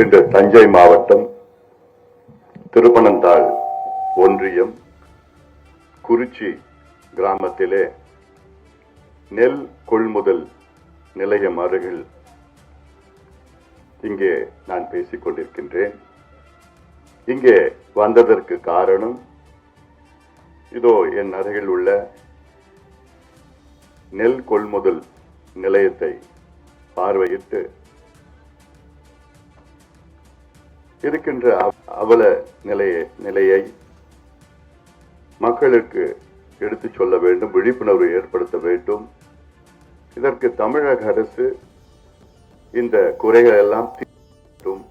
இன்று தஞ்சை மாவட்டம் திருப்பனந்தாள் ஒன்றியம் குறிச்சி கிராமத்திலே நெல் கொள்முதல் நிலையம் அருகில் இங்கே நான் பேசிக் கொண்டிருக்கின்றேன். இங்கே வந்ததற்கு காரணம் இதோ என் அருகில் உள்ள நெல் கொள்முதல் நிலையத்தை பார்வையிட்டு இருக்கின்ற அவல நிலைய நிலையை மக்களுக்கு எடுத்துச் சொல்ல வேண்டும் விழிப்புணர்வு ஏற்படுத்த வேண்டும். இதற்கு தமிழக அரசு இந்த குறைகள் எல்லாம் தீர்க்கும்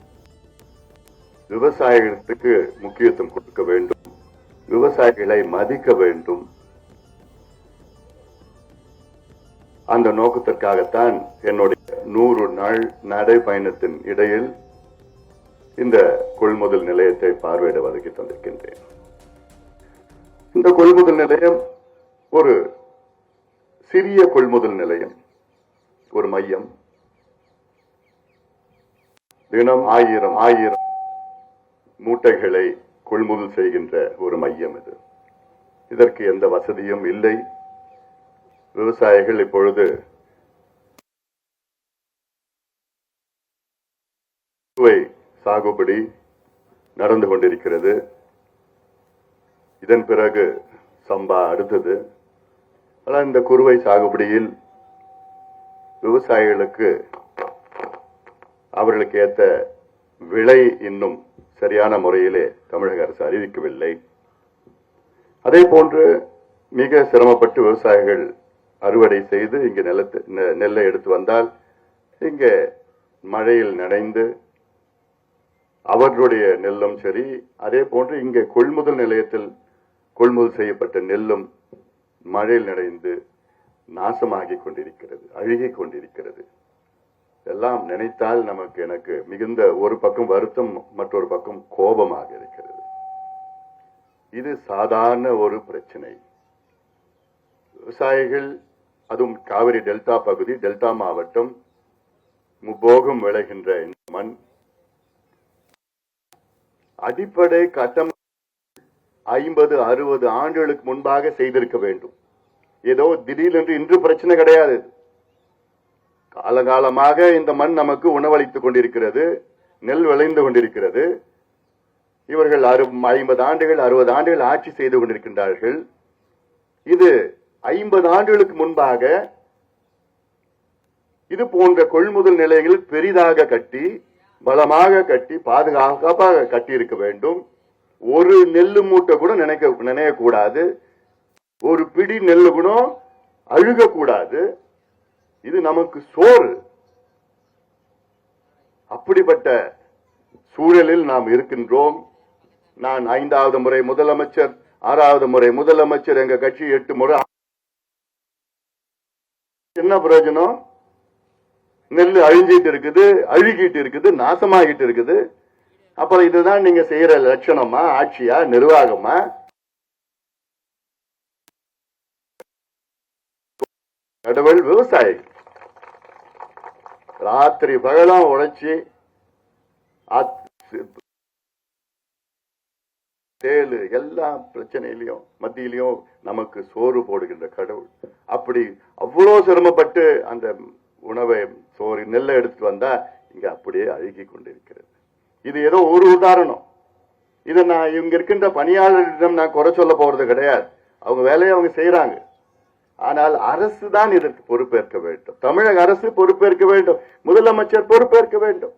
விவசாயத்துக்கு முக்கியத்துவம் கொடுக்க வேண்டும். விவசாயிகளை மதிக்க வேண்டும். அந்த நோக்கத்திற்காகத்தான் என்னுடைய நூறு நாள் நடைபயணத்தின் இடையில் இந்த கொள்முதல் நிலையத்தை பார்வையிட தந்திருக்கின்றேன். இந்த கொள்முதல் நிலையம் ஒரு சிறிய கொள்முதல் நிலையம் ஒரு மையம். தினம் ஆயிரம் ஆயிரம் மூட்டைகளை கொள்முதல் செய்கின்ற ஒரு மையம் இது. இதற்கு எந்த வசதியும் இல்லை. விவசாயிகள் இப்பொழுது சாகுபடி நடந்து கொண்டிருக்கிறது. இதன் பிறகு சம்பா அடுத்தது. ஆனால் இந்த குறுவை சாகுபடியில் விவசாயிகளுக்கு அவர்களுக்கு ஏற்ற விலை இன்னும் சரியான முறையிலே தமிழக அரசு அறிவிக்கவில்லை. அதே போன்று மிக சிரமப்பட்டு விவசாயிகள் அறுவடை செய்து இங்கே நிலத்து நெல்லை எடுத்து வந்தால் இங்கே மழையில் நனைந்து அவர்களுடைய நெல்லும் சரி அதே போன்று இங்கே கொள்முதல் நிலையத்தில் கொள்முதல் செய்யப்பட்ட நெல்லும் மழையில் நடைந்து நாசமாகிக் கொண்டிருக்கிறது அழுகிக் கொண்டிருக்கிறது. எல்லாம் நினைத்தால் நமக்கு எனக்கு மிகுந்த ஒரு பக்கம் வருத்தம் மற்றொரு பக்கம் கோபமாக இருக்கிறது. இது சாதாரண ஒரு பிரச்சனை. விவசாயிகள் அதுவும் காவிரி டெல்டா பகுதி டெல்டா மாவட்டம் முபோகம் விளைகின்ற இந்த மண் அடிப்படை கட்டம் ஐம்பது அறுபது ஆண்டுகளுக்கு முன்பாக செய்திருக்க வேண்டும். ஏதோ திடீரென்று இன்று பிரச்சனை கிடையாது. காலகாலமாக இந்த மண் நமக்கு உணவளித்துக் கொண்டிருக்கிறது நெல் விளைந்து கொண்டிருக்கிறது. இவர்கள் ஐம்பது ஆண்டுகள் அறுபது ஆண்டுகள் ஆட்சி செய்து கொண்டிருக்கின்றார்கள். இது ஐம்பது ஆண்டுகளுக்கு முன்பாக இது போன்ற கொள்முதல் நிலையங்கள் பெரிதாக கட்டி பலமாக கட்டி பாதுகாப்பாக கட்டி இருக்க வேண்டும். ஒரு நெல்லு மூட்டை கூட நினைக்க நினையக்கூடாது. ஒரு பிடி நெல்லு கூட அழுகக்கூடாது. இது நமக்கு சோறு. அப்படிப்பட்ட சூழலில் நாம் இருக்கின்றோம். நான் ஐந்தாவது முறை முதலமைச்சர் ஆறாவது முறை முதலமைச்சர் எங்க கட்சி எட்டு முறை. என்ன பிரயோஜனம்? நெல் அழிஞ்சிட்டு இருக்குது அழுகிட்டு இருக்குது நாசமாகிட்டு இருக்குது. அப்புறம் இதுதான் நீங்க செய்யற லட்சணமா ஆட்சியா நிர்வாகமா? கடவுள் விவசாயி. ராத்திரி பகலாம் உழைச்சி தேழு தேளு எல்லா பிரச்சனையிலையும் மத்தியிலையும் நமக்கு சோறு போடுகின்ற கடவுள். அப்படி அவ்வளோ சிரமப்பட்டு அந்த உணவை சோறு நெல்லை எடுத்துட்டு வந்தா இங்க அப்படியே அழுகி கொண்டிருக்கிறது. இது ஏதோ ஒரு உதாரணம். இதை நான் இவங்க இருக்கின்ற பணியாளர்களிடம் நான் குறை சொல்ல போறது கிடையாது. அவங்க வேலையை அவங்க செய்யறாங்க ஆனால் அரசு தான் இதற்கு பொறுப்பேற்க வேண்டும். தமிழக அரசு பொறுப்பேற்க வேண்டும். முதலமைச்சர் பொறுப்பேற்க வேண்டும்.